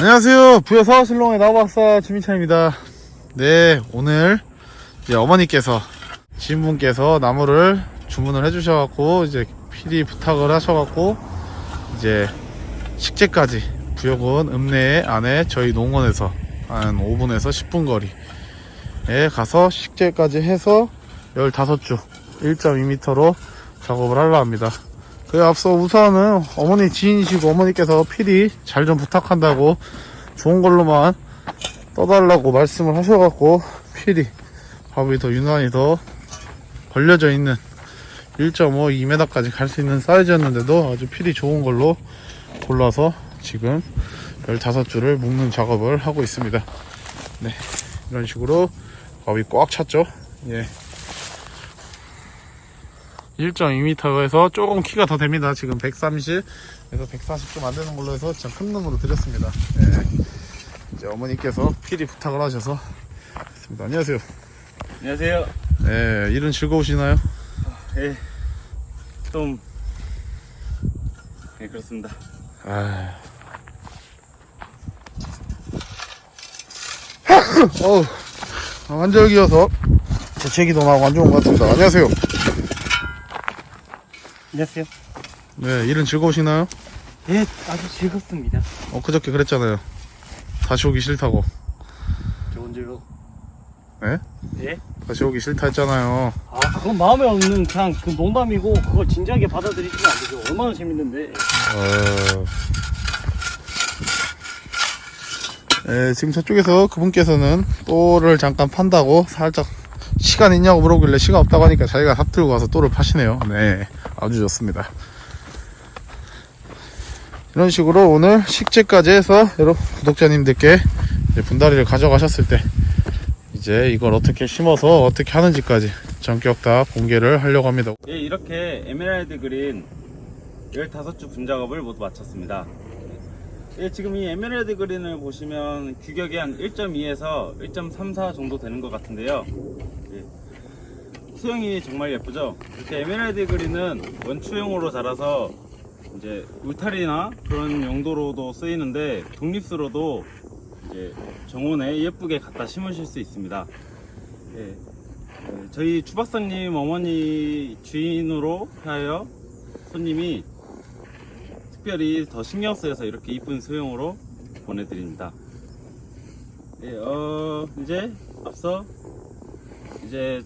안녕하세요. 부여 서실롱의 나박사 주민찬입니다. 네, 오늘 이제 어머니께서 지인분께서 나무를 주문을 해주셔갖고 이제 필히 부탁을 하셔갖고 이제 식재까지 부여군 읍내 안에 저희 농원에서 한 5분에서 10분 거리에 가서 식재까지 해서 15주 1.2m로 작업을 하려 합니다. 그 앞서 우선은 어머니 지인이시고 어머니께서 필히 잘 좀 부탁한다고 좋은 걸로만 떠달라고 말씀을 하셔갖고 필히 밥이 더 유난히 더 벌려져 있는 1.5, 2m까지 갈 수 있는 사이즈였는데도 아주 필히 좋은 걸로 골라서 지금 15줄을 묶는 작업을 하고 있습니다. 네, 이런 식으로 밥이 꽉 찼죠. 예. 1.2m에서 조금 키가 더 됩니다. 지금 130에서 140좀 안 되는 걸로 해서 진짜 큰 놈으로 드렸습니다. 네. 이제 어머니께서 필히 부탁을 하셔서 했습니다. 안녕하세요. 안녕하세요. 네, 일은 즐거우시나요? 예. 좀, 예, 그렇습니다. 아. 어우, 아, 환절기여서 재채기도 나고 안 좋은 것 같습니다. 안녕하세요. 안녕하세요. 네, 일은 즐거우시나요? 예, 아주 즐겁습니다. 어, 그저께 그랬잖아요. 다시 오기 싫다고. 좋은 즐거. 예? 예? 다시 오기 싫다 했잖아요. 아, 그건 마음에 없는 그냥 그 농담이고 그걸 진지하게 받아들이시면 안 되죠. 얼마나 재밌는데. 어... 예, 지금 저쪽에서 그분께서는 또를 잠깐 판다고 살짝 시간 있냐고 물어보길래 시간 없다고 하니까 자기가 삽 들고 와서 또를 파시네요. 네, 아주 좋습니다. 이런 식으로 오늘 식재까지 해서 여러분 구독자님들께 분다리를 가져가셨을 때 이제 이걸 어떻게 심어서 어떻게 하는지까지 전격 다 공개를 하려고 합니다. 예, 이렇게 에메랄드 그린 15주 분작업을 모두 마쳤습니다. 예, 지금 이 에메랄드 그린을 보시면 규격이 한 1.2에서 1.34 정도 되는 것 같은데요. 예, 수영이 정말 예쁘죠? 이렇게 에메랄드 그린은 원추용으로 자라서 이제 울타리나 그런 용도로도 쓰이는데 독립수로도 이제 정원에 예쁘게 갖다 심으실 수 있습니다. 예, 네, 저희 주박사님 어머니 주인으로 하여 손님이 특별히 더 신경 쓰여서 이렇게 이쁜 소형으로 보내드립니다. 예, 어, 이제 앞서 이제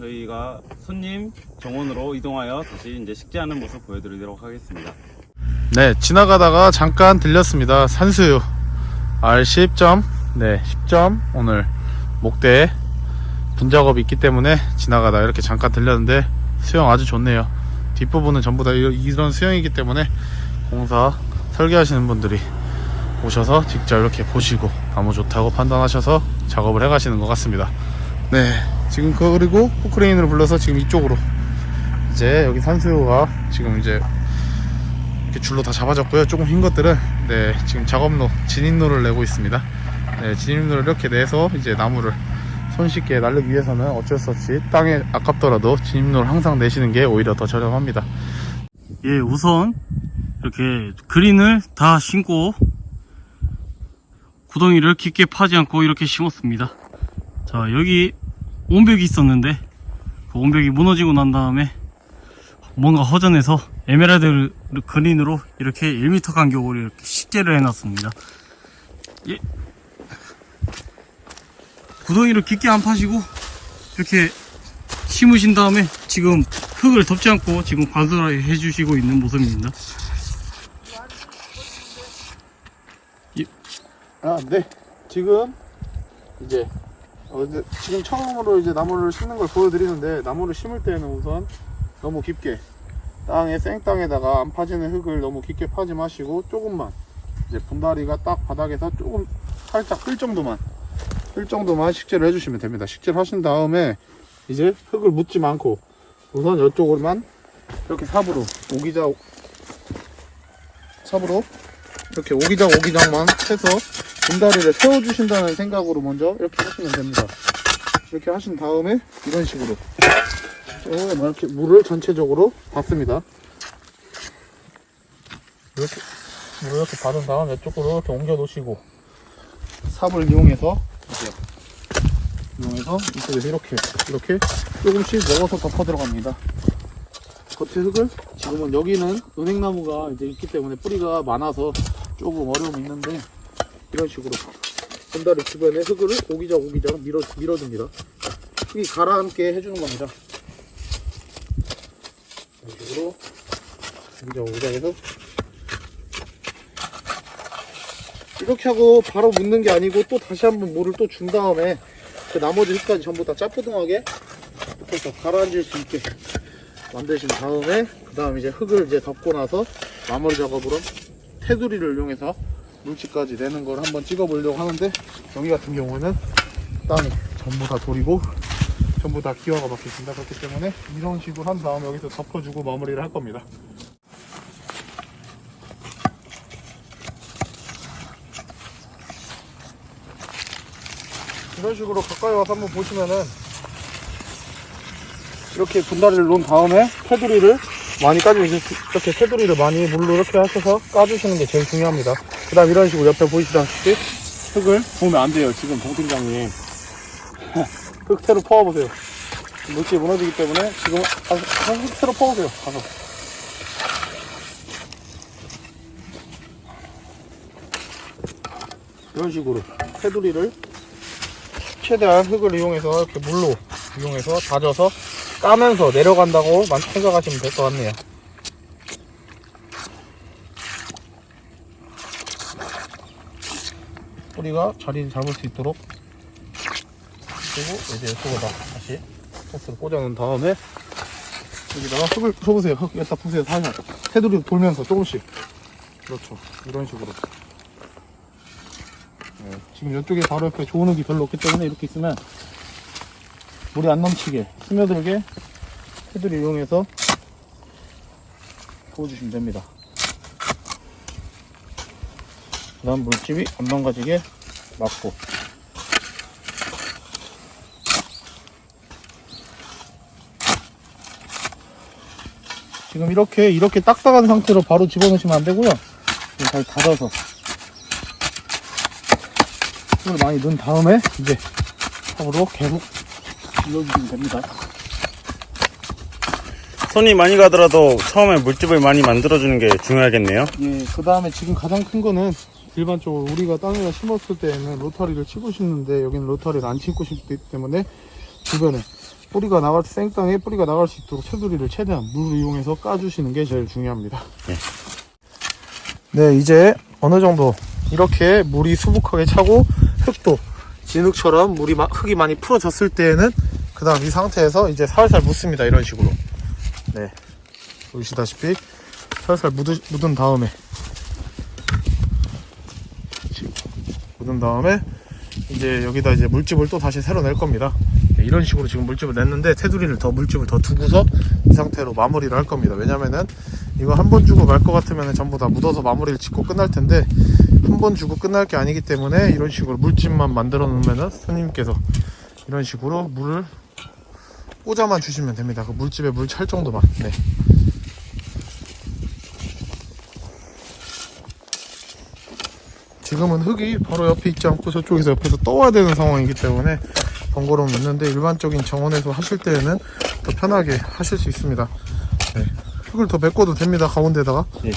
저희가 손님 정원으로 이동하여 다시 이제 식재하는 모습 보여드리도록 하겠습니다. 네, 지나가다가 잠깐 들렸습니다. 산수유 R10점, 네, 10점 오늘 목대에 분작업이 있기 때문에 지나가다 이렇게 잠깐 들렸는데 수영 아주 좋네요. 뒷부분은 전부 다 이- 이런 수영이기 때문에 공사 설계하시는 분들이 오셔서 직접 이렇게 보시고 나무 좋다고 판단하셔서 작업을 해 가시는 것 같습니다. 네, 지금 그 그리고 포크레인을 불러서 지금 이쪽으로 이제 여기 산수유가 지금 이제 이렇게 줄로 다 잡아졌고요. 조금 흰 것들은 네 지금 작업로 진입로를 내고 있습니다. 네 진입로를 이렇게 내서 이제 나무를 손쉽게 날리기 위해서는 어쩔 수 없이 땅에 아깝더라도 진입로를 항상 내시는 게 오히려 더 저렴합니다. 예, 우선 이렇게 그린을 다 심고 구덩이를 깊게 파지 않고 이렇게 심었습니다. 자, 여기 온벽이 있었는데 그 온벽이 무너지고 난 다음에 뭔가 허전해서 에메랄드 그린으로 이렇게 1m 간격으로 이렇게 식재를 해놨습니다. 예. 구덩이를 깊게 안 파시고 이렇게 심으신 다음에 지금 흙을 덮지 않고 지금 관수를 해주시고 있는 모습입니다. 아, 네. 지금 이제 어, 이제 지금 처음으로 이제 나무를 심는 걸 보여드리는데 나무를 심을 때는 우선 너무 깊게 땅에 생땅에다가 안 파지는 흙을 너무 깊게 파지 마시고 조금만 이제 분다리가 딱 바닥에서 조금 살짝 끌 정도만 끌 정도만 식재를 해주시면 됩니다. 식재를 하신 다음에 이제 흙을 묻지 않고 우선 이쪽으로만 이렇게 삽으로 오기자 삽으로 이렇게 오기장 오기장만 해서 분다리를 세워주신다는 생각으로 먼저 이렇게 하시면 됩니다. 이렇게 하신 다음에 이런 식으로 조금 이렇게 물을 전체적으로 받습니다. 이렇게 물을 이렇게 받은 다음 이쪽으로 이렇게 옮겨 놓으시고 삽을 이용해서 이용해서 이쪽에서 이렇게 이렇게 조금씩 넣어서 덮어 들어갑니다. 겉에 흙을 지금은 여기는 은행나무가 이제 있기 때문에 뿌리가 많아서 조금 어려움이 있는데 이런 식으로 건다리 주변에 흙을 오기자 오기자 밀어 밀어줍니다. 흙이 가라앉게 해주는 겁니다. 이런 식으로 오기자 오기자 해서 이렇게 하고 바로 묻는 게 아니고 또 다시 한번 물을 또 준 다음에 그 나머지 흙까지 전부 다 짜뿌둥하게 이렇게 가라앉을 수 있게 만드신 다음에 그 다음 이제 흙을 이제 덮고 나서 마무리 작업으로 테두리를 이용해서 물집까지 내는 걸 한번 찍어 보려고 하는데 여기 같은 경우에는 땅이 전부 다 돌이고 전부 다 기와가 박혀 있습니다 그렇기 때문에 이런 식으로 한 다음에 여기서 덮어주고 마무리를 할 겁니다 이런 식으로 가까이 와서 한번 보시면은 이렇게 분다리를 놓은 다음에 테두리를 많이 까주시 이렇게 테두리를 많이 물로 이렇게 하셔서 까주시는 게 제일 중요합니다. 그 다음 이런 식으로 옆에 보이시다시피 흙을 보면 안 돼요. 지금 동팀장님 흙태로 퍼와보세요. 물집이 무너지기 때문에 지금 흙태로 퍼오세요. 가서 이런 식으로 테두리를 최대한 흙을 이용해서 이렇게 물로 이용해서 다져서 까면서 내려간다고 만- 생각하시면 될 것 같네요. 뿌리가 자리를 잡을 수 있도록 그리고 이제 이쪽에다 다시 포스를 꽂아놓은 다음에 여기다가 흙을 쳐보세요. 흙 여기다 푸세요. 살살 테두리 돌면서 조금씩 그렇죠. 이런 식으로 네, 지금 이쪽에 바로 옆에 좋은 흙이 별로 없기 때문에 이렇게 있으면 물이 안 넘치게 스며들게 테두리 이용해서 부어주시면 됩니다. 그 다음 물집이 안 망가지게 막고 지금 이렇게 이렇게 딱딱한 상태로 바로 집어넣으시면 안 되고요. 좀잘 닫아서 힘을 많이 넣은 다음에 이제 탑으로 계속 눌러주시면 됩니다. 손이 많이 가더라도 처음에 물집을 많이 만들어주는 게 중요하겠네요. 예, 그 다음에 지금 가장 큰 거는 일반적으로 우리가 땅에다 심었을 때에는 로타리를 치고 심는데 여기는 로타리를 안 치고 심기 때문에 주변에 뿌리가 나갈 때 생땅에 뿌리가 나갈 수 있도록 테두리를 최대한 물을 이용해서 까주시는 게 제일 중요합니다. 네. 네, 이제 어느 정도 이렇게 물이 수북하게 차고 흙도 진흙처럼 물이 마- 흙이 많이 풀어졌을 때에는 그 다음 이 상태에서 이제 살살 묻습니다. 이런 식으로. 네. 보시다시피 살살 묻은 다음에 지금 묻은 다음에 이제 여기다 이제 물집을 또 다시 새로 낼 겁니다. 네, 이런 식으로 지금 물집을 냈는데 테두리를 더 물집을 더 두고서 이 상태로 마무리를 할 겁니다. 왜냐면은 이거 한 번 주고 말 것 같으면 전부 다 묻어서 마무리를 짓고 끝날 텐데 한 번 주고 끝날 게 아니기 때문에 이런 식으로 물집만 만들어 놓으면은 스님께서 이런 식으로 물을 꽂아만 주시면 됩니다. 그 물집에 물 찰 정도만. 네. 지금은 흙이 바로 옆에 있지 않고 저쪽에서 옆에서 떠와야 되는 상황이기 때문에 번거로움이 있는데 일반적인 정원에서 하실 때에는 더 편하게 하실 수 있습니다. 네. 흙을 더 메꿔도 됩니다. 가운데다가. 예.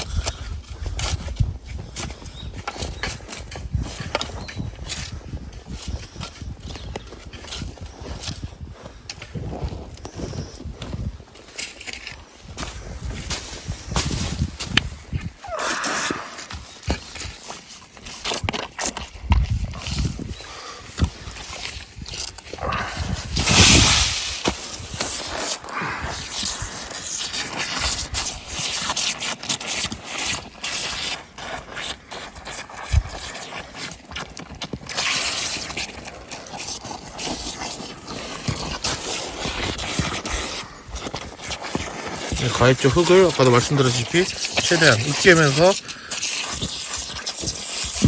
네, 가입적 흙을 아까도 말씀드렸다시피 최대한 으깨면서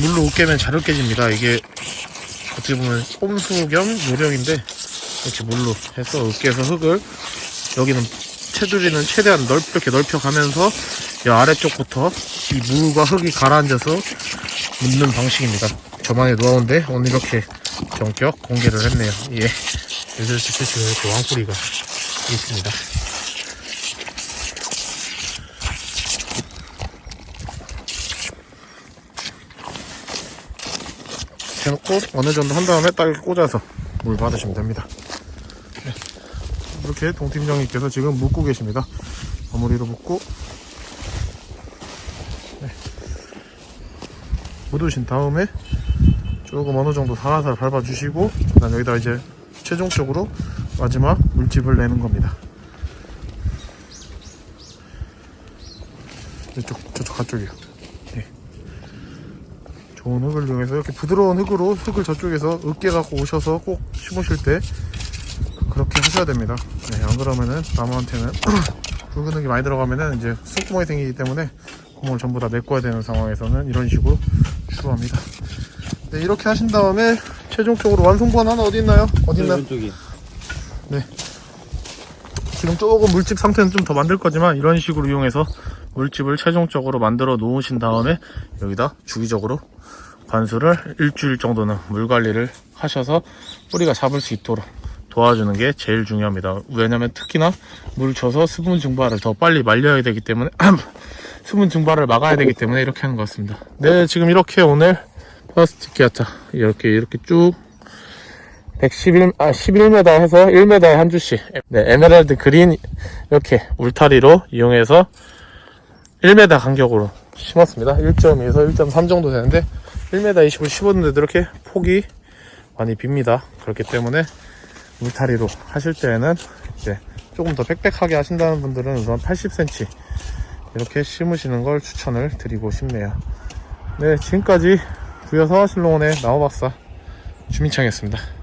물로 으깨면 잘 으깨집니다. 이게 어떻게 보면 꼼수 겸 요령인데 이렇게 물로 해서 으깨서 흙을 여기는 테두리는 최대한 넓게 넓혀가면서 이 아래쪽부터 이 무가 흙이 가라앉아서 묻는 방식입니다. 저만의 노하우인데 오늘 이렇게 전격 공개를 했네요. 예. 요즘 지금 이렇게 왕뿌리가 있습니다. 해놓고 어느 정도 한 다음에 딱 꽂아서 물 받으시면 됩니다. 네. 이렇게 동팀장님께서 지금 묶고 계십니다. 마무리로 묶고 네. 묻으신 다음에 조금 어느 정도 살살 밟아주시고 그다음 여기다 이제 최종적으로 마지막 물집을 내는 겁니다. 이쪽 저쪽 가쪽이요. 네. 좋은 흙을 이용해서 이렇게 부드러운 흙으로 흙을 저쪽에서 으깨 갖고 오셔서 꼭 심으실 때 그렇게 하셔야 됩니다. 네, 안 그러면은 나무한테는 붉은 흙이 많이 들어가면은 이제 속구멍이 생기기 때문에 구멍을 전부 다 메꿔야 되는 상황에서는 이런 식으로 추루합니다. 네, 이렇게 하신 다음에 최종적으로 완성본 하나 어디 있나요? 어디 있나? 왼쪽이. 지금 조금 물집 상태는 좀 더 만들 거지만 이런 식으로 이용해서 물집을 최종적으로 만들어 놓으신 다음에 여기다 주기적으로 관수를 일주일 정도는 물 관리를 하셔서 뿌리가 잡을 수 있도록 도와주는 게 제일 중요합니다. 왜냐면 특히나 물 줘서 수분 증발을 더 빨리 말려야 되기 때문에 수분 증발을 막아야 되기 때문에 이렇게 하는 것 같습니다. 네, 지금 이렇게 오늘 플라스틱 기아차 이렇게 이렇게 쭉 111, 아, 11m 해서 1m에 한 주씩. 네, 에메랄드 그린 이렇게 울타리로 이용해서 1m 간격으로 심었습니다. 1.2에서 1.3 정도 되는데 1m 20을 심었는데도 이렇게 폭이 많이 빕니다. 그렇기 때문에 울타리로 하실 때에는 이제 조금 더 빽빽하게 하신다는 분들은 우선 80cm 이렇게 심으시는 걸 추천을 드리고 싶네요. 네, 지금까지 부여서 실롱원의 나무박사 주민창이었습니다.